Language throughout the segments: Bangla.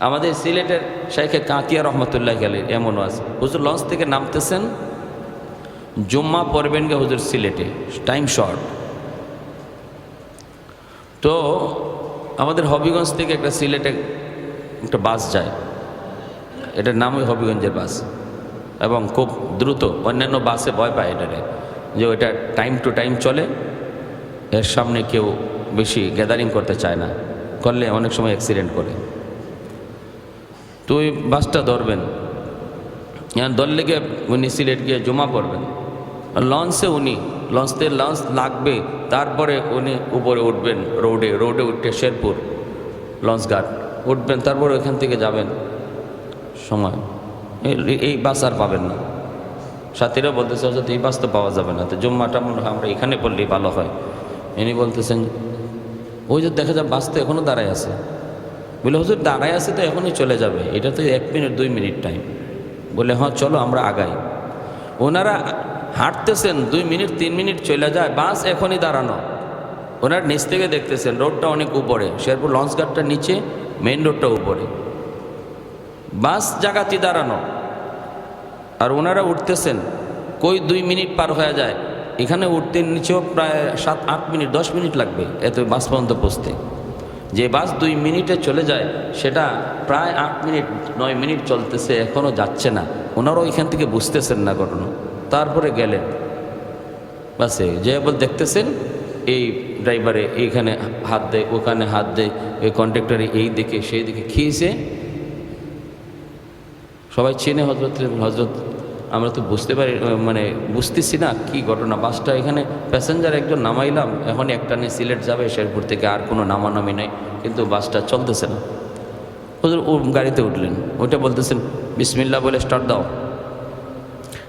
আমাদের সিলেটের শাইখে কাঁতিয়া রহমতুল্লাহ গেলে এমনও আছে। হুজুর লঞ্চ থেকে নামতেছেন, জুম্মা পড়বেন গে হুজুর সিলেটে, টাইম শর্ট। তো আমাদের হবিগঞ্জ থেকে একটা সিলেটে একটা বাস যায়। এটার নাম নামই হবিগঞ্জের বাস। এবং খুব দ্রুত অন্যান্য বাসে ভয় পায় এটারে, যে ওইটা টাইম টু টাইম চলে, এর সামনে কেউ বেশি গ্যাদারিং করতে চায় না, করলে অনেক সময় অ্যাক্সিডেন্ট করে। তো ওই বাসটা ধরবেন। এখন ধরলে গিয়ে উনি সিলেট গিয়ে জমা পড়বেন। লঞ্চে উনি, লঞ্চতে লঞ্চ লাগবে, তারপরে উনি উপরে উঠবেন রোডে রোডে উঠে শেরপুর, লঞ্চ ঘাট। উঠবেন, তারপরে ওইখান থেকে যাবেন। সময়। এই- বাস আর পাবেন না। সাথীরা বলতেছে হয়তো এই বাস তো পাওয়া যাবে না। তো জুম্মাটা মনে হয় আমরা এখানে পড়লেই ভালো হয়। ইনি বলতেছেন, ওই যে দেখা যায় বাস তো এখনও দাঁড়ায় আছে। বলে, হুজুর, দাঁড়ায় আছে তো, এখনই চলে যাবে। এটা তো এক মিনিট, দুই মিনিট টাইম বলে হ্যাঁ চলো, আমরা আগাই। ওনারা হাঁটতেছেন, দুই মিনিট, তিন মিনিট চলে যায়, বাস, এখনই দাঁড়ানো। ওনার নিচ থেকে দেখতেছেন, রোডটা অনেক উপরে, শেরপুর লঞ্চ ঘাটটা নিচে মেইন রোডটা উপরে। বাস জায়গাতে দাঁড়ানো। আর ওনারা উঠতেছেন, কই দুই মিনিট পার হয়ে যায়। এখানে উঠতে নিচেও প্রায় সাত, আট মিনিট, দশ মিনিট লাগবে, এত বাস পর্যন্ত পৌঁছতে। যে বাস দুই মিনিটে চলে যায়, সেটা প্রায় আট মিনিট, নয় মিনিট চলতেছে এখনও যাচ্ছে না। ওনারাও এখান থেকে বুঝতেছেন না ঘটনা। তারপরে গেলেন। বাসে যে বল দেখতেছেন, এই ড্রাইভারে এইখানে হাত দেয়, ওখানে হাত দেয় ওই কন্ট্রাক্টরে এই দিকে, সেই দিকে খেয়েছে সবাই চেনে হজরত হজরত আমরা তো বুঝতে পারি মানে বুঝতেছি না কি ঘটনা। বাসটা এখানে প্যাসেঞ্জার একজন নামাইলাম এখন একটা নিয়ে সিলেট যাবে, শেরপুর থেকে আর কোনো নামানামি নাই, কিন্তু বাসটা চলতেছে না। হুজুর, ও গাড়িতে উঠলেন। ওইটা বলতেছেন বিসমিল্লা বলে স্টার্ট দাও।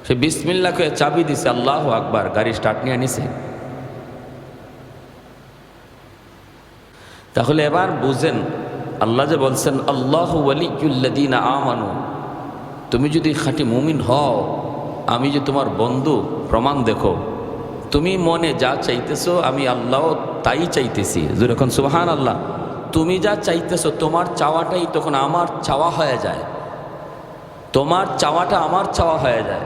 সে বিসমিল্লাকে চাবি দিছে, আল্লাহ আকবার গাড়ি স্টার্ট নিয়ে আনিছে তাহলে এবার বুঝেন, আল্লাহ যে বলছেন, আল্লাহ আমানু তুমি যদি খাঁটি মুমিন হও, আমি যে তোমার বন্ধু, প্রমাণ দেখো। তুমি মনে যা চাইতেছো, আমি আল্লাহ তাই চাইতেছি। যেরকম সুবাহান আল্লাহ তুমি যা চাইতেছো, তোমার চাওয়াটাই তখন আমার চাওয়া হয়ে যায়। তোমার চাওয়াটা আমার চাওয়া হয়ে যায়।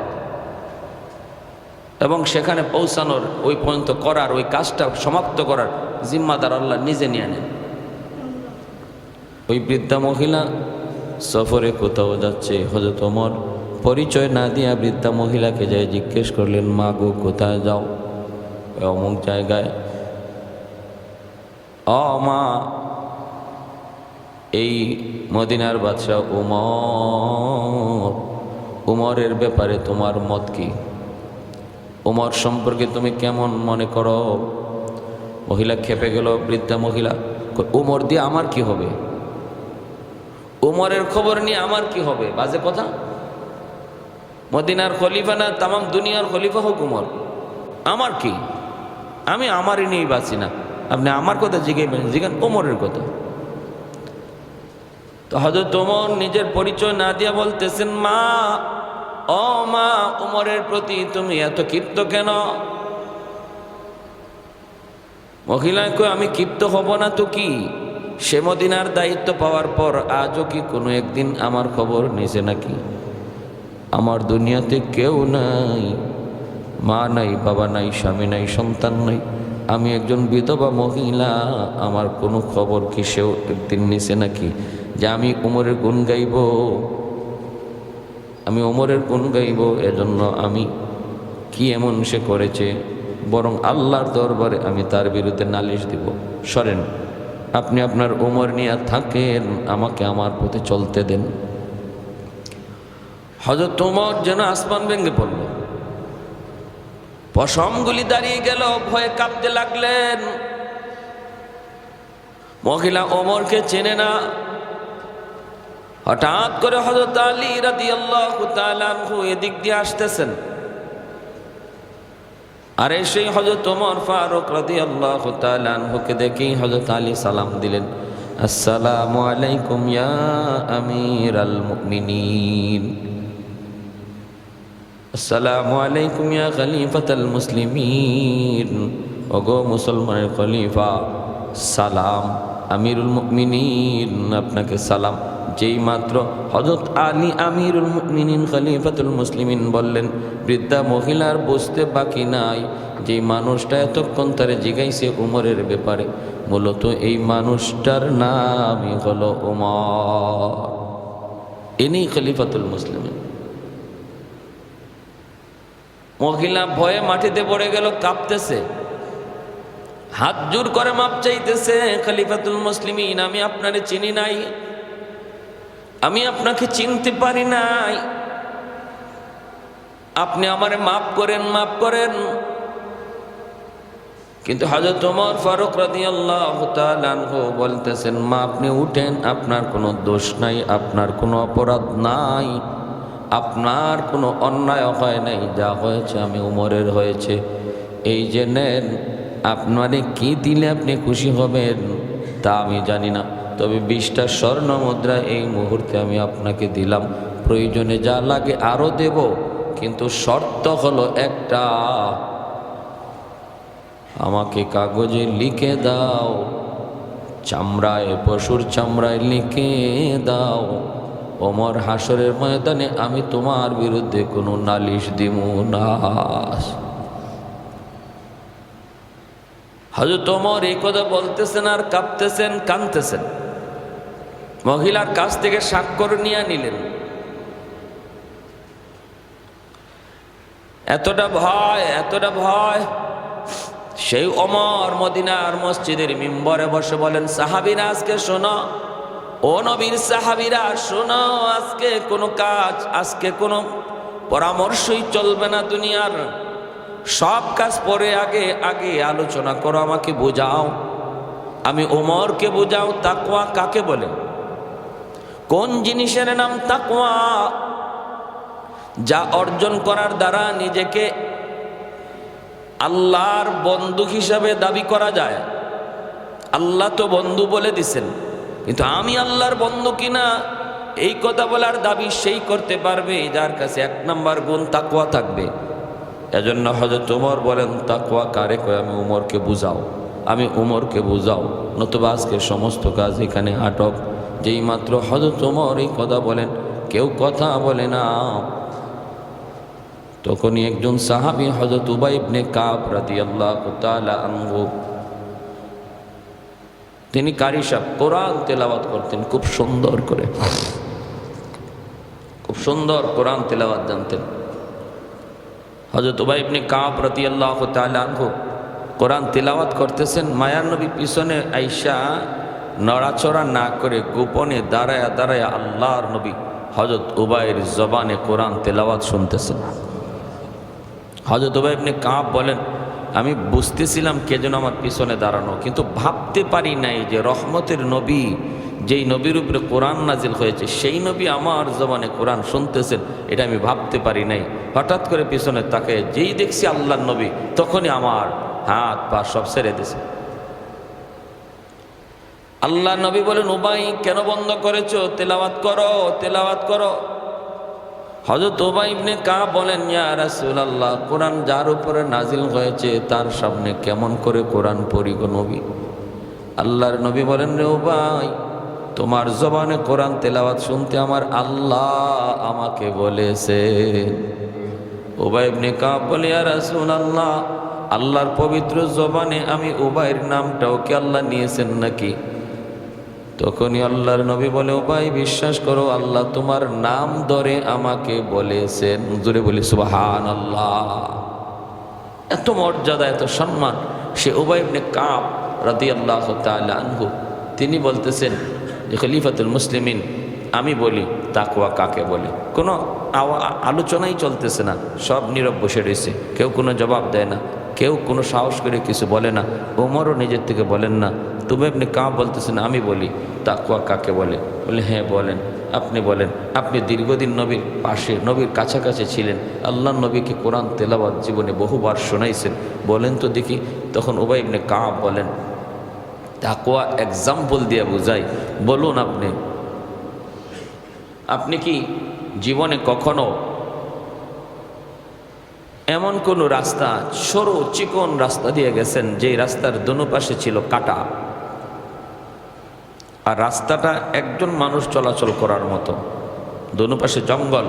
এবং সেখানে পৌঁছানোর ওই পর্যন্ত করার, ওই কাজটা সমাপ্ত করার জিম্মাদার আল্লাহ নিজে নিয়ে নেন। ওই বৃদ্ধা মহিলা সফরে কোথাও যাচ্ছে? হজরত ওমর পরিচয় না দিয়া বৃদ্ধা মহিলাকে যাই জিজ্ঞেস করলেন, মা গো, কোথায় যাও? অমুক জায়গায়, অ মা, এই মদিনার বাদশাহ উমর। উমরের ব্যাপারে তোমার মত কি? উমর সম্পর্কে তুমি কেমন মনে করো? মহিলা খেপে গেল, বৃদ্ধা মহিলা, উমর দিয়ে আমার কি হবে? উমরের খবর নিয়ে আমার কি হবে? বাজে কথা? মদিনার খলিফা না, তামাম দুনিয়ার খলিফা হোক উমর। আমার কি? আমি আমারই নিয়েই বাঁচি না। আপনি আমার কথা জিজ্ঞেবেন জিজ্ঞান উমরের কথা। তো হজরত ওমর নিজের পরিচয় না দিয়া বলতেছেন, মা, ও মা, উমরের প্রতি তুমি এত ক্ষিপ্ত কেন? মহিলায় কই আমি ক্ষিপ্ত হব না তো কি? সে মদিনার দায়িত্ব পাওয়ার পর আজও কি কোনো একদিন আমার খবর নিছে নাকি? আমার দুনিয়াতে কেউ নাই, মা নাই, বাবা নাই, স্বামী নাই, সন্তান নাই। আমি একজন বিধবা মহিলা, আমার কোনো খবর কি সেও একদিন নিছে নাকি? যে আমি উমরের গুণ গাইব, আমি ওমরের গুণ গাইব, এজন্য আমি কি এমন সে করেছে? বরং আল্লাহর দরবারে আমি তার বিরুদ্ধে নালিশ দিব। সরেন। আপনি আপনার ওমর নিয়ে থাকেন, আমাকে আমার পথে চলতে দেন। হজরত ওমর যেন আসমান ভেঙে পড়ল। পশমগুলি দাঁড়িয়ে গেল, ভয়ে কাঁপতে লাগলেন। মহিলা ওমরকে চেনে না। হঠাৎ করে হজরত আলী রাদি আল্লাহ এদিক দিয়ে আসতেছেন। আরে সেই হজরত ওমর ফারুক রাদি আল্লাহ তালহুকে দেখেই হজরত আলী সালাম দিলেন, আসসালামু আলাইকুম ইয়া আমির আল মুমিনিন। আসসালামু আলাইকুম ইয়া খলিফাতাল মুসলিমিন। ওগো মুসলমানের খলিফা, সালাম, আমিরুল মুমিনিন, আপনাকে সালাম। যেই মাত্র হজরত আলী আমিরুল মিনিন খলিফাতুল মুসলিমিন বললেন, বৃদ্ধা মহিলার বুঝতে বাকি নাই যেই মানুষটা এতক্ষণ তারে জিগাইছে উমরের ব্যাপারে। মূলত এই মানুষটার নামই হলো উমর। ইনি খলিফাতুল মুসলিমিন। মহিলা ভয়ে মাটিতে পড়ে গেল, কাঁপতেছে। হাত জোর করে মাপ চাইতেছে, খলিফাতুল মুসলিমিন, আমি আপনারে চিনি নাই। আমি আপনাকে চিনতে পারি নাই। আপনি আমারে মাফ করেন মাফ করেন। কিন্তু হাজরত ওমর ফারুক রাদি আল্লাহ বলতেছেন, মা, আপনি উঠেন, আপনার কোনো দোষ নাই, আপনার কোনো অপরাধ নাই, আপনার কোনো অন্যায় হয় নাই, যা হয়েছে আমি উমরের হয়েছে। এই যে নেন, আপনারে কি দিলে আপনি খুশি হবেন, তা আমি জানি না। তবে বিশটা স্বর্ণ মুদ্রা এই মুহূর্তে আমি আপনাকে দিলাম। প্রয়োজনে যা লাগে আরও দেব, কিন্তু শর্ত হলো একটা। আমাকে কাগজে লিখে দাও, চামড়ায়, পশুর চামড়ায় লিখে দাও। ওমর হাসরের ময়দানে আমি তোমার বিরুদ্ধে কোনো নালিশ দিব না। হজরত ওমর এই কথা বলতেছেন আর কাঁপতেছেন, কাঁদতেছেন। মহিলার কাছ থেকে স্বাক্ষর নিয়ে নিলেন। এতটা ভয় এতটা ভয়। সেই অমর মদিনার মসজিদের মিম্বরে বসে বলেন, সাহাবিরা আজকে শোনো। ও নবীর সাহাবিরা শোনো, আজকে কোনো কাজ, আজকে কোনো পরামর্শই চলবে না দুনিয়ার। সব কাজ পরে আগে আগে আলোচনা করো, আমাকে বোঝাও। আমি ওমরকে বোঝাও, তাকওয়া কাকে বলে? কোন জিনিসের নাম তাকওয়া? যা অর্জন করার দ্বারা নিজেকে আল্লাহর বন্ধু হিসাবে দাবি করা যায়। আল্লাহ তো বন্ধু বলে দিছেন। কিন্তু আমি আল্লাহর বন্ধু কিনা, এই কথা বলার দাবি সেই করতে পারবে, যার কাছে এক নম্বর গুণ তাকুয়া থাকবে। এজন্য হজরত উমর বলেন তাকুয়া কারে কয়? আমি উমরকে বুঝাও। আমি উমরকে বুঝাও। নতুবা আজকে সমস্ত কাজ এখানে আটক। যেই মাত্র হজরত উমর এই কথা বলেন, কেউ কথা বলে না। তখনই একজন সাহাবি হজরত উবাই ইবনে কাব রাদিয়াল্লাহু তাআলা আনহু, তিনি কারি সাহেব কোরআন তেলাওয়াত করতেন, খুব সুন্দর করে। খুব সুন্দর কোরআন তেলাওয়াত জানতেন। হজরত উবাই ইবনে কাব রাদিয়াল্লাহু তাআলা আনহু কোরআন তেলাওয়াত করতেছেন মায়ার নবী পিছনে আইসা নড়াচড়া না করে গোপনে দাঁড়ায়া দাঁড়ায়া আল্লাহর নবী হজরত উবাইয়ের জবানে কোরআন তেলাওয়াত শুনতেছেন। হজরত উবাই আপনি কাঁপ বলেন, আমি বুঝতেছিলাম কে যেন আমার পিছনে দাঁড়ানো, কিন্তু ভাবতে পারি নাই যে রহমতের নবী, যেই নবীর উপরে কোরআন নাজিল হয়েছে, সেই নবী আমার জবানে কোরআন শুনতেছেন, এটা আমি ভাবতে পারি নাই। হঠাৎ করে পিছনে তাকে যেই দেখছি আল্লাহর নবী, তখনই আমার হাত পা সব ছেড়ে দিছে আল্লাহ নবী বলেন, উবাই, কেন বন্ধ করেছ? তেলাওয়াত করো তেলাওয়াত করো। হজরত ওবাই ইবনে কা বলেন, ইয়া রাসূলুল্লাহ, কোরআন যার উপরে নাজিল হয়েছে, তার সামনে কেমন করে কোরআন পড়ি গো নবী? আল্লাহর নবী বলেন, রে ওবাই তোমার জবানে কোরআন তেলাওয়াত শুনতে আমার আল্লাহ আমাকে বলেছে। ওবাই ইবনে কা বলে, ইয়া রাসূলুল্লাহ, আল্লাহর পবিত্র জবানে আমি উবাইয়ের নামটাও কি আল্লাহ নিয়েছেন নাকি? তখনই আল্লাহর নবী বলে উপায় বিশ্বাস করো, আল্লাহ তোমার নাম ধরে আমাকে বলেছেন। জুড়ে বলি সুবাহান আল্লাহ এত মর্যাদা, এত সম্মান। সে উবাইবনে কাপ রাদি আল্লাহ আনহু, তিনি বলতেছেন যে খলিফাতুল মুসলিমিন, আমি বলি তাকুয়া কাকে বলে? কোনো আলোচনাই চলতেছে না, সব নীরব বসে রয়েছে। কেউ কোনো জবাব দেয় না, কেউ কোনো সাহস করে কিছু বলে না, ওমরও নিজের থেকে বলেন না। তুমি আপনি কা বলতেছেন, আমি বলি। তাকুয়া কাকে বলে? বলে হ্যাঁ বলেন। আপনি বলেন, আপনি দীর্ঘদিন নবীর পাশে, নবীর কাছাকাছি ছিলেন। আল্লাহ নবীকে কোরআন তেলাবাদ জীবনে বহুবার শোনাইছেন। বলেন তো দেখি, তখন উবাই ইবনে কা বলেন তাকুয়া এক্সাম্পল দিয়ে বুঝাই। বলুন আপনি আপনি কি জীবনে কখনো এমন কোনো রাস্তা, সরু, চিকন রাস্তা দিয়ে গেছেন, যেই রাস্তার দোনো পাশে ছিল কাটা? আর রাস্তাটা একজন মানুষ চলাচল করার মতো। দোনো পাশে জঙ্গল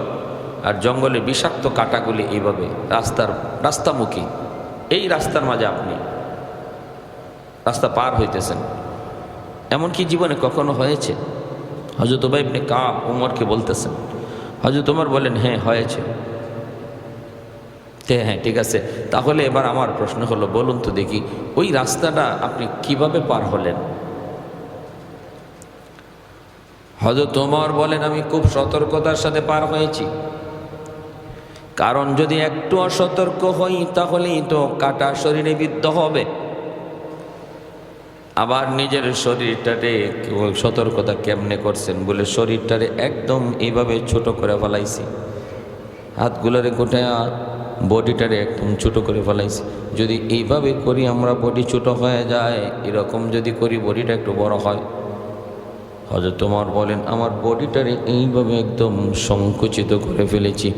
আর জঙ্গলে বিষাক্ত কাটাগুলি এইভাবে রাস্তার, রাস্তামুখী। এই রাস্তার মাঝে আপনি রাস্তা পার হইতেছেন। এমনকি জীবনে কখনো হয়েছে? হজরত ইবনে কাব উমরকে বলতেছেন হজরত উমর বলেন হ্যাঁ হয়েছে। হ্যাঁ হ্যাঁ ঠিক আছে। তাহলে এবার আমার প্রশ্ন হলো, বলুন তো দেখি, ওই রাস্তাটা আপনি কীভাবে পার হলেন? হজরত ওমর বলেন, আমি খুব সতর্কতার সাথে পার হয়েছি। কারণ যদি একটু অসতর্ক হই, তাহলেই তো কাটা শরীরে বিদ্ধ হবে। আবার নিজের শরীরটারে সতর্কতা কেমনে করছেন বলে শরীরটারে একদম এইভাবে ছোট করে ফেলাইছি। হাতগুলোরে গোটায়া বডিটারে একদম ছোট করে ফেলাইছি। যদি এইভাবে করি, আমরা বডি ছোট হয়ে যায়। এরকম যদি করি, বডিটা একটু বড় হয়। হজরত তোমার বলেন, আমার বডিটারে এইভাবে একদম সংকুচিত করে ফেলেছি,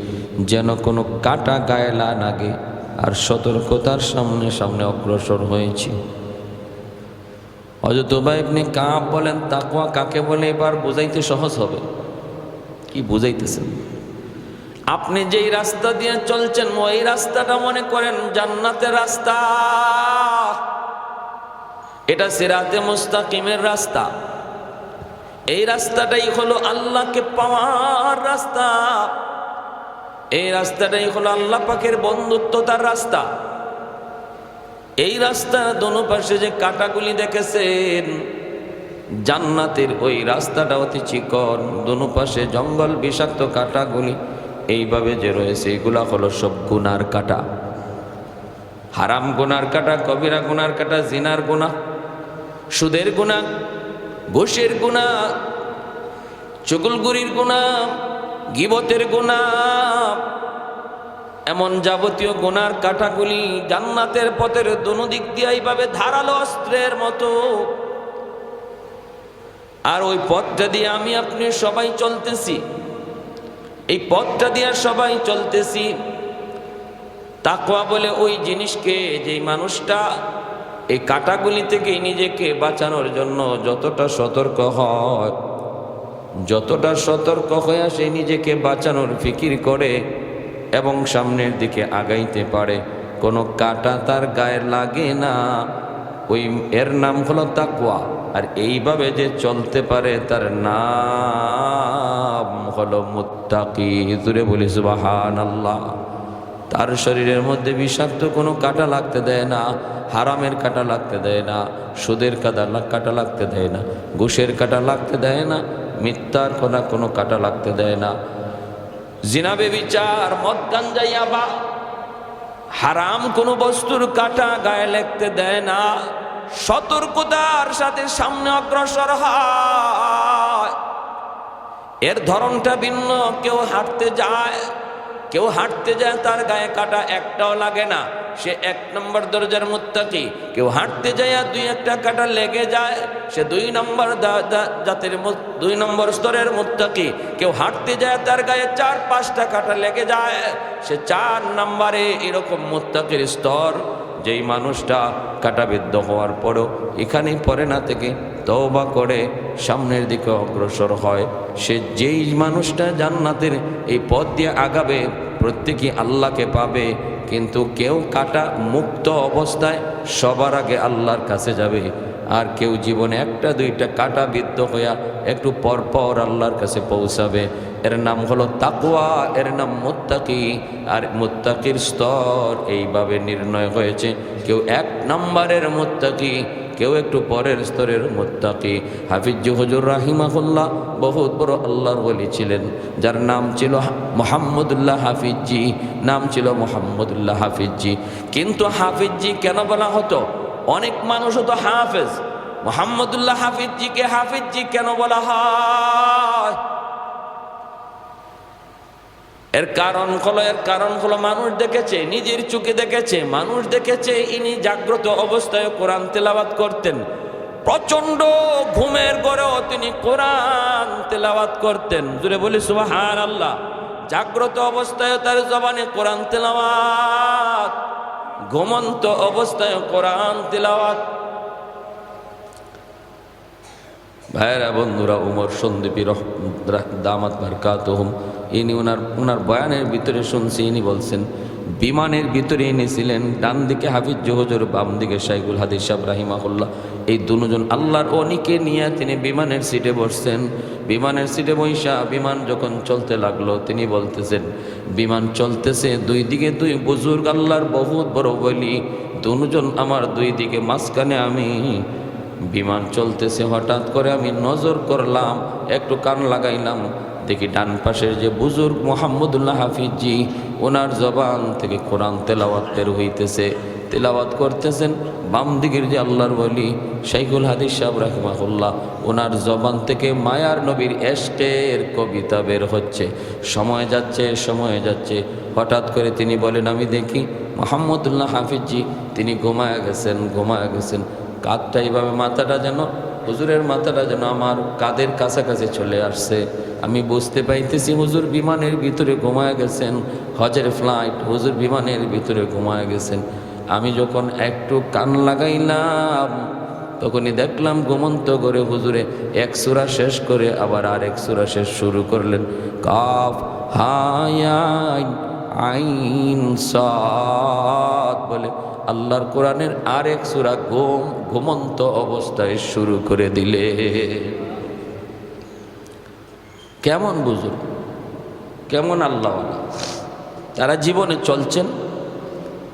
যেন কোনো কাটা গায়ে লা লাগে আর সতর্কতার সামনে সামনে অগ্রসর হয়েছি। হজরত ইবনে কাব বলেন তাকুয়া কাকে বলে এবার বুঝাইতে সহজ হবে। কি বুঝাইতেছেন? আপনি যেই রাস্তা দিয়ে চলছেন, ওই রাস্তাটা মনে করেন জান্নাতের রাস্তা। এটা সিরাতে মুস্তাকিমের রাস্তা। এই রাস্তাটাই হলো আল্লাহকে পাওয়ার রাস্তা। এই রাস্তাটাই হলো আল্লাহ পাকের বন্ধুত্বতার রাস্তা। এই রাস্তার দোনো পাশে যে কাটাগুলি দেখেছেন, জান্নাতের ওই রাস্তাটা অতি চিকন। দোনো পাশে জঙ্গল, বিষাক্ত কাটাগুলি, এইভাবে যে রয়েছে, এগুলা হলো সব গুনার কাটা। হারাম গুনার কাটা, কবিরা গুনার কাটা, জিনার গুণা সুদের গুণা ঘুষের গুণা, চুগুলগুড়ির গুণা, গিবতের গুণা, এমন যাবতীয় গোনার কাঠাগুলি জান্নাতের পথের দোনো দিক দিয়ে এইভাবে ধারালো অস্ত্রের মতো। আর ওই পথটা দিয়ে আমি আপনি সবাই চলতেছি। এই পথটা দিয়ে সবাই চলতেছি। তাকওয়া বলে ওই জিনিসকে, যেই মানুষটা এই কাটাগুলি থেকে নিজেকে বাঁচানোর জন্য যতটা সতর্ক হয়, যতটা সতর্ক হয়ে সে নিজেকে বাঁচানোর ফিকির করে এবং সামনের দিকে আগাইতে পারে, কোনো কাটা তার গায়ে লাগে না। ওই এর নাম হলো তাকুয়া আর এইভাবে যে চলতে পারে তার নাম হলো মুত্তাকি। দূরে বলিস বাহান আল্লাহ তার শরীরের মধ্যে বিষাক্ত কোনো কাটা লাগতে দেয় না, হারামের কাটা লাগতে দেয় না, সুদের কাটা কাটা লাগতে দেয় না, ঘুষের কাটা লাগতে দেয় না, মিথ্যার কোনা, কোনো কাটা লাগতে দেয় না। জিনাবে বিচার মদ গাঞ্জাইয়া বা, হারাম কোনো বস্তুর কাটা গায়ে লাগতে দেয় না, সতর্কতার সাথে সামনে অগ্রসর হয়। এর ধরনটা ভিন্ন, কেউ হাঁটতে যায় কেউ হাঁটতে যায়, তার গায়ে কাটা একটাও লাগে না। সে এক নম্বর দরজার মুত্তাকি। কেউ হাঁটতে যায়, দুই একটা কাটা লেগে যায়। সে দুই নম্বর জাতের দুই নম্বর স্তরের মুত্তাকি। কেউ হাঁটতে যায়, তার গায়ে চার পাঁচটা কাটা লেগে যায়। সে চার নম্বরে এরকম মুত্তাকির স্তর। যেই মানুষটা কাটাবিদ্ধ হওয়ার পরও এখানেই পরে না থেকে তওবা করে সামনের দিকে অগ্রসর হয়। সে যেই মানুষটা জান্নাতের এই পথ দিয়ে আগাবে প্রত্যেকে আল্লাহকে পাবে। কিন্তু কেউ কাটা মুক্ত অবস্থায় সবার আগে আল্লাহর কাছে যাবে। আর কেউ জীবনে একটা, দুইটা কাটা বিদ্ধ হইয়া একটু পর পর আল্লাহর কাছে পৌঁছাবে। এর নাম হলো তাকুয়া এর নাম মুত্তাকি। আর মোত্তাকির স্তর এইভাবে নির্ণয় হয়েছে, কেউ এক নম্বরের মুত্তাকি, কেউ একটু পরের স্তরের মুত্তাকি। হাফিজ হুজুর রাহিমাহুল্লাহ বহুত বড় আল্লাহর বলি ছিলেন, যার নাম ছিল মোহাম্মদুল্লাহ হাফিজি, নাম ছিল মোহাম্মদুল্লাহ হাফিজি। কিন্তু হাফিজি কেন বলা হতো? অনেক মানুষ তো হাফেজ। মোহাম্মদুল্লাহ হাফিজিকে হাফিজি কেন বলা হয়? এর কারণ হলো, এর কারণ হলো, মানুষ দেখেছে, নিজের চোখে দেখেছে, মানুষ দেখেছে, ইনি জাগ্রত অবস্থায় কোরআন তেলাওয়াত করতেন। প্রচণ্ড ঘুমের গড়েও তিনি কোরআন তেলাওয়াত করতেন। জুড়ে বলি সুবাহান আল্লাহ জাগ্রত অবস্থায় তার জবানে কোরআন তেলাওয়াত। ঘুমন্ত অবস্থায় কোরআন তিলাওয়াত। ভাইয়েরা, বন্ধুরা, উমর, সন্দীপী দামাত বারকাতহুম, ইনি ওনার ওনার বয়ানের ভিতরে শুনছি, ইনি বলছেন বিমানের ভিতরে এনেছিলেন ডান দিকে হাফিজ জোহজর বাম দিকে শাইকুল হাদিস সাহেব রাহিমাহুল্লাহ। এই দুজন আল্লাহর অনিকে নিয়ে তিনি বিমানের সিটে বসছেন। বিমানের সিটে বৈশা বিমান যখন চলতে লাগল, তিনি বলতেছেন, বিমান চলতেছে দুই দিকে দুই বুজুর্গ, আল্লাহর বহুত বড় বলি। দুজন আমার দুই দিকে মাঝখানে আমি। বিমান চলতেছে, হঠাৎ করে আমি নজর করলাম, একটু কান লাগাইলাম। দেখি ডান পাশের যে বুজুর্গ মোহাম্মদুল্লাহ হাফিজি, ওনার জবান থেকে কোরআন তেলাওয়াত বের হইতেছে। তেলাওয়াত করতেছেন বাম দিকের যে আল্লাহর বলি শাইখুল হাদিস সাহেব রাহিমাহুল্লাহ, ওনার জবান থেকে মায়ার নবীর এস্টের কবিতা বের হচ্ছে। সময় যাচ্ছে সময় যাচ্ছে। হঠাৎ করে তিনি বলেন, আমি দেখি মোহাম্মদুল্লাহ হাফিজি, তিনি ঘুমায় গেছেন ঘুমায় গেছেন। কাঁধটা এইভাবে মাথাটা যেন হুজুরের মাথাটা যেন আমার কাদের কাছাকাছি চলে আসছে। আমি বুঝতে পাইতেছি হুজুর বিমানের ভিতরে ঘুমায় গেছেন, হজের ফ্লাইট হুজুর বিমানের ভিতরে ঘুমায় গেছেন। আমি যখন একটু কান লাগাইলাম, তখনই দেখলাম ঘুমন্ত করে হুজুরে এক সুরা শেষ করে আবার আর এক সুরা শেষ শুরু করলেন। কাফ, হায়াইন, আইন, সাদ বলে আল্লাহর কোরআনের আরেক সুরা ঘুম, ঘুমন্ত অবস্থায় শুরু করে দিলে। কেমন বুঝুন কেমন আল্লাহ তারা জীবনে চলছেন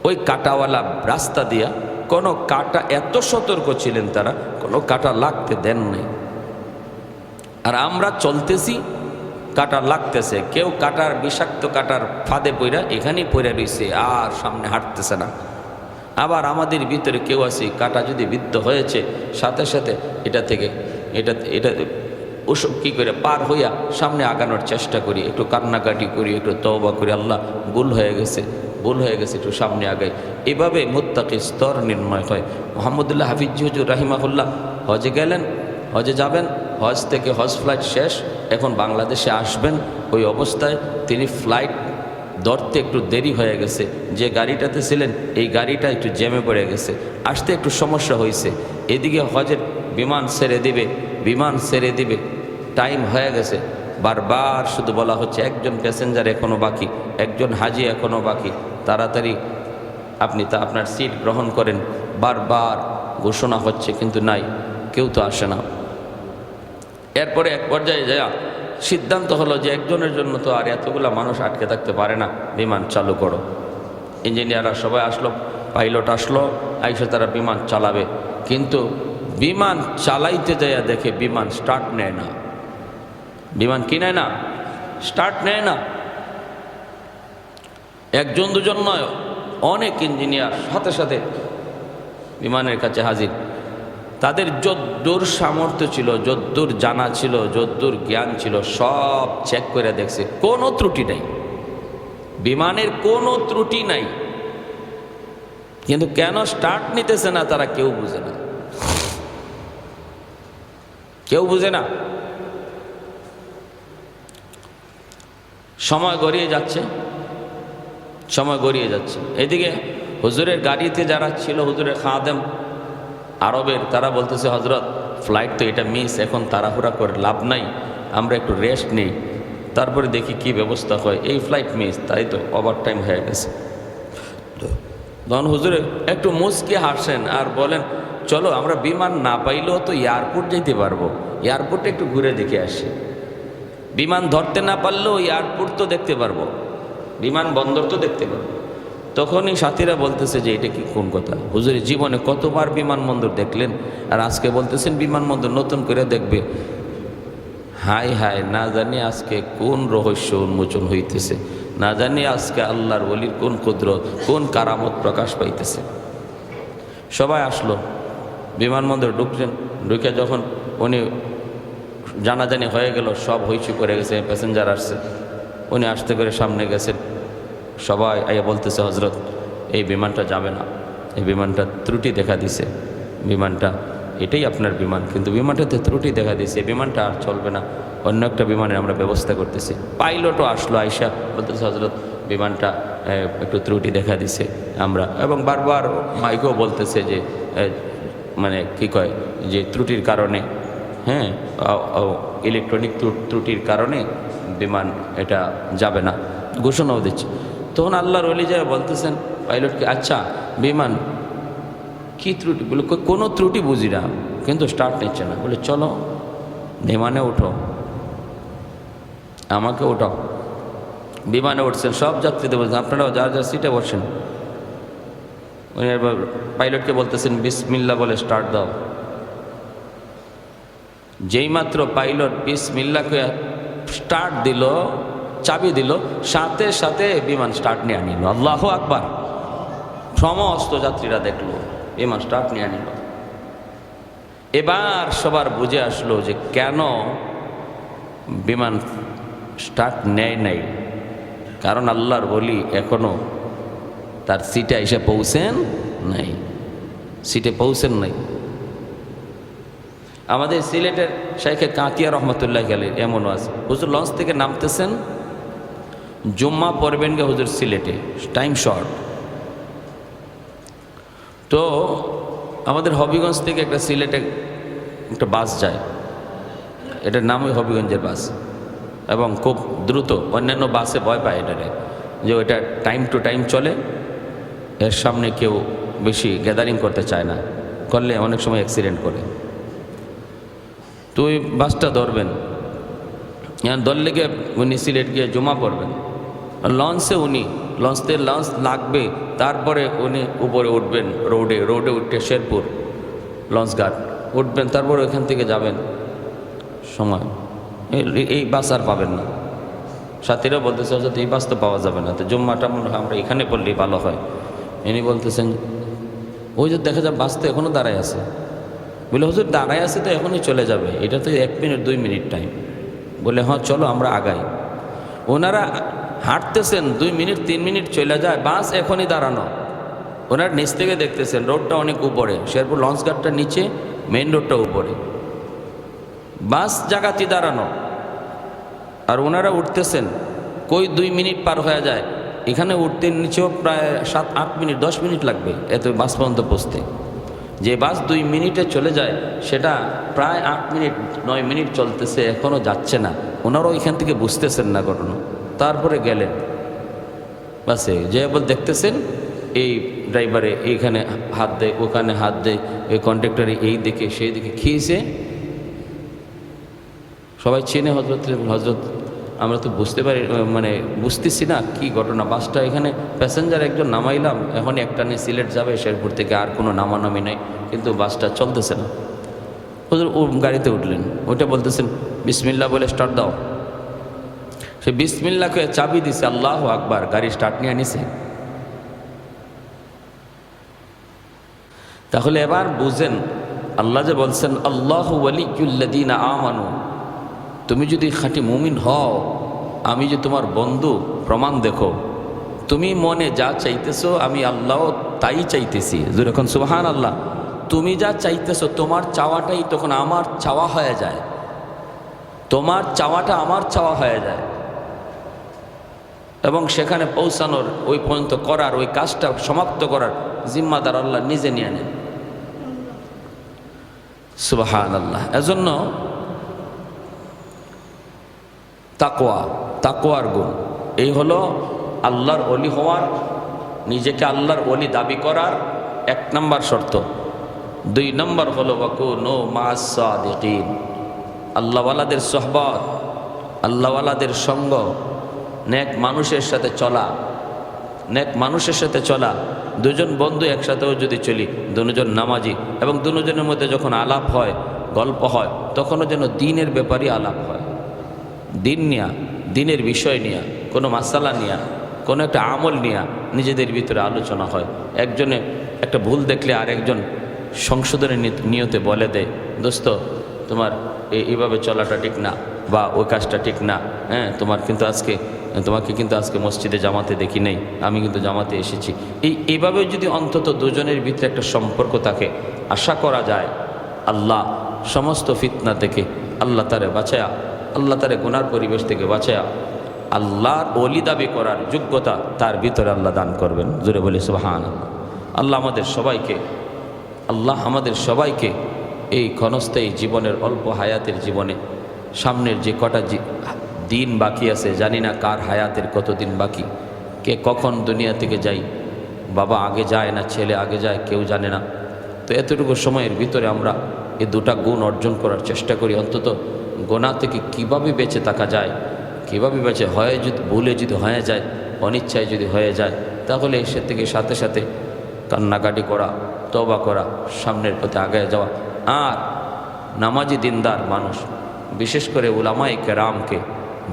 ওই কাটাওয়ালা রাস্তা দিয়া। কোনো কাটা এত সতর্ক ছিলেন তারা, কোনো কাটা লাগতে দেন নাই। আর আমরা চলতেছি, কাটা লাগতেছে। কেউ কাটার বিষাক্ত কাটার ফাঁদে পইরা এখানেই পইরা রয়েছে আর সামনে হাঁটতেছে না। আবার আমাদের ভিতরে কেউ আছে, কাটা যদি বিদ্ধ হয়েছে, সাথে সাথে এটা থেকে এটা এটা ওসব কী করে পার হইয়া সামনে আগানোর চেষ্টা করি, একটু কান্নাকাটি করি, একটু তওবা করি, আল্লাহ ভুল হয়ে গেছে, ভুল হয়ে গেছে, একটু সামনে আগাই। এভাবে মোত্তাকি স্তর নির্ণয় হয়। মোহাম্মদুল্লাহ হাফিজ হুজুর রাহিমাহুল্লাহ, হজে গেলেন, হজে যাবেন, হজ থেকে হজ ফ্লাইট শেষ, এখন বাংলাদেশে আসবেন, ওই অবস্থায় তিনি ফ্লাইট ধরতে একটু দেরি হয়ে গেছে। যে গাড়িটাতে ছিলেন, এই গাড়িটা একটু জ্যামে পড়ে গেছে। আসতে একটু সমস্যা হয়েছে এদিকে হজের বিমান ছেড়ে দিবে, বিমান ছেড়ে দিবে। টাইম হয়ে গেছে। বারবার শুধু বলা হচ্ছে, একজন প্যাসেঞ্জার এখনও বাকি, একজন হাজি এখনও বাকি। তাড়াতাড়ি আপনি তা আপনার সিট গ্রহণ করেন। বারবার ঘোষণা হচ্ছে, কিন্তু নাই। কেউ তো আসে না। এরপরে এক পর্যায়ে যায় সিদ্ধান্ত হলো যে একজনের জন্য তো আর এতগুলা মানুষ আটকে থাকতে পারে না, বিমান চালু করো। ইঞ্জিনিয়াররা সবাই আসলো, পাইলট আসলো, আইসে তারা বিমান চালাবে। কিন্তু বিমান চালাইতে যাইয়া দেখে বিমান স্টার্ট নেয় না। বিমান কি নেয় না? স্টার্ট নেয় না। একজন দুজন নয়, অনেক ইঞ্জিনিয়ার সাথে সাথে বিমানের কাছে হাজির। তাদের যদ্দূর সামর্থ্য ছিল, যদ্দূর জানা ছিল, যদ্দূর জ্ঞান ছিল, সব চেক করে দেখছে। কোনো ত্রুটি নাই। বিমানের কোনো ত্রুটি নাই। কিন্তু কেন স্টার্ট নিতেছে না তারা কেউ বুঝে না। কেউ বুঝে না। সময় গড়িয়ে যাচ্ছে। সময় গড়িয়ে যাচ্ছে। এদিকে হুজুরের গাড়িতে যারা ছিল, হুজুরের খাদেম আরবের, তারা বলতেছে হজরত ফ্লাইট তো এটা মিস এখন তাড়াহুড়া করে লাভ নাই, আমরা একটু রেস্ট নিই। তারপরে দেখি কি ব্যবস্থা হয়, এই ফ্লাইট মিস তাই তো ওভার টাইম হয়ে গেছে। তখন হুজুরে একটু মুসকে হাসেন আর বলেন, চলো, আমরা বিমান না পাইলেও তো এয়ারপোর্ট যেতে পারব এয়ারপোর্টে একটু ঘুরে দেখে আসি। বিমান ধরতে না পারলেও এয়ারপোর্ট তো দেখতে পারব, বিমান বন্দর তো দেখতে পারব। তখনই সাথীরা বলতেছে যে এটা কি কোন কথা? হুজুরের জীবনে কতবার বিমানবন্দর দেখলেন? আর আজকে বলতেছেন বিমানবন্দর নতুন করে দেখবে। হাই হাই না জানি আজকে কোন রহস্য উন্মোচন হইতেছে। না জানি আজকে আল্লাহর বলির কোন ক্ষুদ্র কোন কারামত প্রকাশ পাইতেছে। সবাই আসলো। বিমানবন্দর ঢুকছেন ঢুকে যখন উনি জানাজানি হয়ে গেল, সব হইচু করে গেছে প্যাসেঞ্জার আসছে। উনি আসতে করে সামনে গেছেন। সবাই আইয়া বলতেছে হজরত এই বিমানটা যাবে না। এই বিমানটা ত্রুটি দেখা দিছে। বিমানটা, এটাই আপনার বিমান, কিন্তু বিমানটাতে ত্রুটি দেখা দিয়েছে বিমানটা আর চলবে না। অন্য একটা বিমানের আমরা ব্যবস্থা করতেছি। পাইলটও আসলো আইসা বলতেছে হজরত বিমানটা একটু ত্রুটি দেখা দিছে আমরা। এবং বারবার মাইকেও বলতেছে যে মানে কি কয়, যে ত্রুটির কারণে হ্যাঁ ইলেকট্রনিক ত্রুটির কারণে বিমান এটা যাবে না। ঘোষণাও দিচ্ছে। তখন আল্লাহর অলি যায় বলতেছেন পাইলটকে আচ্ছা বিমান, কী ত্রুটি? বলে কোনো ত্রুটি বুঝি না, কিন্তু স্টার্ট নিচ্ছে না। বলে, চলো, বিমানে ওঠো আমাকে ওঠাও বিমানে উঠছেন, সব যাত্রীদের বলছেন, আপনারাও যার যার সিটে বসেন। উনি এবার পাইলটকে বলতেছেন বিসমিল্লা বলে স্টার্ট দাও। যেইমাত্র পাইলট বিসমিল্লাকে স্টার্ট দিল চাবি দিল, সাথে সাথে বিমান স্টার্ট নিয়ে আনিল। আল্লাহ আকবার। সমস্ত যাত্রীরা দেখল, বিমান স্টার্ট নিয়ে আনিল। এবার সবার বুঝে আসলো যে কেন বিমান স্টার্ট নেয় নাই। কারণ আল্লাহর বলি এখনও তার সিটে এসে পৌঁছেন নাই। সিটে পৌঁছেন নাই। আমাদের সিলেটের শাইখে কাঁতিয়া রহমতুল্লাহ গেলে এমনও আছে। হুজুর লঞ্চ থেকে নামতেছেন জুম্মা পড়বেন গে হুজুর সিলেটে টাইম শর্ট তো আমাদের হবিগঞ্জ থেকে একটা সিলেটে একটা বাস যায়। এটার নাম ওই হবিগঞ্জের বাস। এবং খুব দ্রুত অন্যান্য বাসে ভয় পায় এটারে, যে ওইটা টাইম টু টাইম চলে, এর সামনে কেউ বেশি গ্যাদারিং করতে চায় না। করলে অনেক সময় অ্যাক্সিডেন্ট করে। তো ওই বাসটা ধরবেন। দল লেগে উনি সিলেট গিয়ে জমা পড়বেন। লঞ্চে উনি লঞ্চতে লঞ্চ লাগবে, তারপরে উনি উপরে উঠবেন রোডে রোডে উঠে শেরপুর লঞ্চ ঘাট উঠবেন, তারপরে ওইখান থেকে যাবেন। সময়। এই- বাস আর পাবেন না। সাথীরা বলতেছে হজরত এই বাস তো পাওয়া যাবে না। তো জুম্মাটা মনে হয় আমরা এখানে পড়লেই ভালো হয়। ইনি বলতেছেন, ওই যে দেখা যায় বাস তো এখনও দাঁড়ায় আছে। বলে, হুজুর, দাঁড়ায় আছে তো এখনই চলে যাবে। এটা তো এক মিনিট, দুই মিনিট টাইম বলে হ্যাঁ চলো, আমরা আগাই। ওনারা হাঁটতেছেন, দুই মিনিট, তিন মিনিট চলে যায়, বাস এখনই দাঁড়ানো। ওনার নিচ থেকে দেখতেছেন, রোডটা অনেক উপরে। শেরপুর লঞ্চ ঘাটটা নিচে, মেইন রোডটা উপরে। বাস জাগাতি দাঁড়ানো। আর ওনারা উঠতেছেন, কই দুই মিনিট পার হয়ে যায়। এখানে উঠতে নিচেও প্রায় সাত, আট মিনিট, দশ মিনিট লাগবে এত বাস পর্যন্ত পৌঁছতে। যে বাস দুই মিনিটে চলে যায়, সেটা প্রায় আট মিনিট, নয় মিনিট চলতেছে এখনও যাচ্ছে না। ওনারাও এখান থেকে বুঝতেছেন না ঘটনা। তারপরে গেলেন। বাসে যে বল দেখতেছেন, এই ড্রাইভারে এইখানে হাত দেয়, ওখানে হাত দেয় এই কন্ট্রাক্টরে এই দিকে, সেই দিকে খেয়েছে। সবাই চেনে হজরত হজরত আমরা তো বুঝতে পারি মানে বুঝতেছি না কি ঘটনা। বাসটা এখানে প্যাসেঞ্জার একজন নামাইলাম এখন একটা নিয়ে সিলেট যাবে, শেরপুর থেকে আর কোনো নামানামি নেই, কিন্তু বাসটা চলতেছে না। ও গাড়িতে উঠলেন ওইটা বলতেছেন বিসমিল্লা বলে স্টার্ট দাও। সে বিসমিল্লাকে চাবি দিছে, আল্লাহ আকবার, গাড়ি স্টার্ট নিয়ে আনিছে তাহলে এবার বুঝেন, আল্লাহ যে বলছেন, আল্লাহ ওয়ালিকুল্লাদিন আমানু তুমি যদি খাঁটি মুমিন হও, আমি যে তোমার বন্ধু, প্রমাণ দেখো। তুমি মনে যা চাইতেছো, আমি আল্লাহ তাই চাইতেছি। যখন সুবাহান আল্লাহ তুমি যা চাইতেছো, তোমার চাওয়াটাই তখন আমার চাওয়া হয়ে যায়। তোমার চাওয়াটা আমার চাওয়া হয়ে যায়। এবং সেখানে পৌঁছানোর ওই পর্যন্ত করার, ওই কাজটা সমাপ্ত করার জিম্মাদার আল্লাহ নিজে নিয়ে নেন। সুবাহান আল্লাহ এজন্য তাকোয়া তাকোয়ার গুণ। এই হলো আল্লাহর অলি হওয়ার, নিজেকে আল্লাহর অলি দাবি করার এক নম্বর শর্ত। দুই নম্বর হলো ওয়াকু নো মাসাদিন আল্লাহওয়ালাদের সহবত, আল্লাহওয়ালাদের সঙ্গ নেক মানুষের সাথে চলা, নেক মানুষের সাথে চলা, দুজন বন্ধু একসাথেও যদি চলি, দুজন নামাজি এবং দুজনের মধ্যে যখন আলাপ হয়, গল্প হয়, তখনও যেন দিনের ব্যাপারই আলাপ হয়। দিন নিয়া, দিনের বিষয় নিয়া, কোনো মাসালা নিয়া, কোনো একটা আমল নিয়া নিজেদের ভিতরে আলোচনা হয়। একজনে একটা ভুল দেখলে আরেকজন সংশোধনের নিয়তে বলে দেয়, দোস্ত, তোমার এইভাবে চলাটা ঠিক না বা ওই কাজটা ঠিক না হ্যাঁ তোমার কিন্তু আজকে তোমাকে কিন্তু আজকে মসজিদে জামাতে দেখি নেই, আমি কিন্তু জামাতে এসেছি। এই এইভাবে যদি অন্তত দুজনের ভিতরে একটা সম্পর্ক থাকে, আশা করা যায় আল্লাহ সমস্ত ফিতনা থেকে আল্লাহ তারে বাঁচায়া, আল্লাহ তারে গুনার পরিবেশ থেকে বাঁচায়া, আল্লাহর অলি দাবি করার যোগ্যতা তার ভিতরে আল্লাহ দান করবেন। জুড়ে বলি সুবাহান আল্লাহ আমাদের সবাইকে, আল্লাহ আমাদের সবাইকে এই ক্ষণস্থায়ী জীবনের অল্প হায়াতের জীবনে সামনের যে কটা দিন বাকি আছে, জানি না কার হায়াতের কত দিন বাকি। কে কখন দুনিয়া থেকে যাই, বাবা আগে যায় না, ছেলে আগে যায়, কেউ জানে না। তো এতটুকু সময়ের ভিতরে আমরা এই দুটা গুণ অর্জন করার চেষ্টা করি। অন্তত গোনা থেকে কীভাবে বেঁচে থাকা যায়, কীভাবে বেঁচে হয় যদি, ভুলে যদি হয়ে যায়, অনিচ্ছায় যদি হয়ে যায়, তাহলে সে থেকে সাথে সাথে কান্নাকাটি করা তবা করা, সামনের পথে আগে যাওয়া। আর নামাজি দিনদার মানুষ, বিশেষ করে উলামাই কেরামকে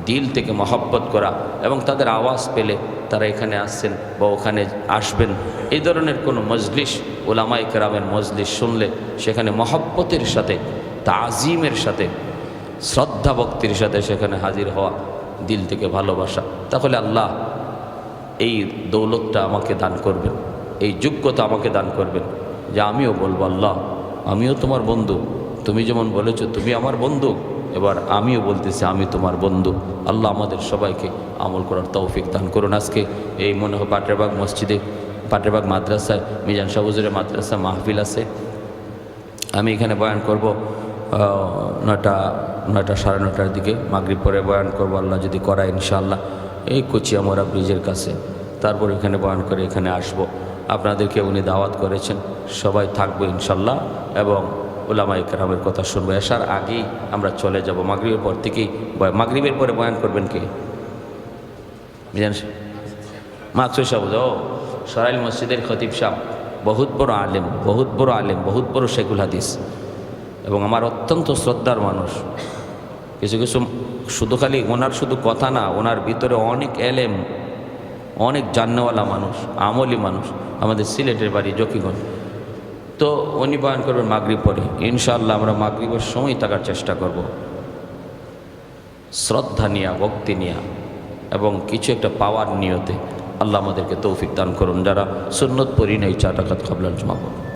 দিল থেকে মহব্বত করা এবং তাদের আওয়াজ পেলে তারা এখানে আসছেন বা ওখানে আসবেন। এই ধরনের কোনো মজলিস ওলামাই কেরামের মজলিস শুনলে সেখানে মহব্বতের সাথে, তাজিমের সাথে, শ্রদ্ধা ভক্তির সাথে সেখানে হাজির হওয়া দিল থেকে ভালোবাসা। তাহলে আল্লাহ এই দৌলতটা আমাকে দান করবেন, এই যোগ্যতা আমাকে দান করবেন যে আমিও বলব, আল্লাহ, আমিও তোমার বন্ধু। তুমি যেমন বলেছ, তুমি আমার বন্ধু। এবার আমিও বলতেছি আমি তোমার বন্ধু। আল্লাহ আমাদের সবাইকে আমল করার তৌফিক দান করুন। আজকে এই মনে হয় পাট্রেবাগ মসজিদে পাট্রেবাগ মাদ্রাসায় মিজান সাহুজুরের মাদ্রাসা মাহফিল আছে। আমি এখানে বয়ান করব আহ, নয়টা নয়টা সাড়ে নটার দিকে মাগরিব পরে বয়ান করব আল্লাহ যদি করায় ইনশাআল্লাহ। এই কুচিয়ামরা ব্রিজের কাছে। তারপর এখানে বয়ান করে এখানে আসব। আপনাদেরকে উনি দাওয়াত করেছেন। সবাই থাকব ইনশাল্লাহ এবং ওলামা ইকরামের কথা শুনব। আসার আগেই আমরা চলে যাব মাগরিবের পর থেকেই। মাগরিবের পরে বয়ান করবেন কে? মিজান মাকসুদ সাহুদ ও, সরাইল মসজিদের খতিব সাহ, বহুত বড় আলেম, বহুত বড় আলেম, বহুত বড় শেখুল হাদিস। এবং আমার অত্যন্ত শ্রদ্ধার মানুষ। কিছু কিছু শুধু খালি ওনার শুধু কথা না, ওনার ভিতরে অনেক এলেম, অনেক জান্নওয়ালা মানুষ, আমলি মানুষ, আমাদের সিলেটের বাড়ি জকিগঞ্জ। তো উনি বয়ান করবেন, মাগরিব পরে ইনশাআল্লাহ আমরা মাগরিবের সময় থাকার চেষ্টা করব। শ্রদ্ধা নিয়া, ভক্তি নিয়া এবং কিছু একটা পাওয়ার নিয়তে আল্লাহ আমাদেরকে তৌফিক দান করুন। যারা সুন্নত পরি নেই চাটাকাত টাকাত জমা জমা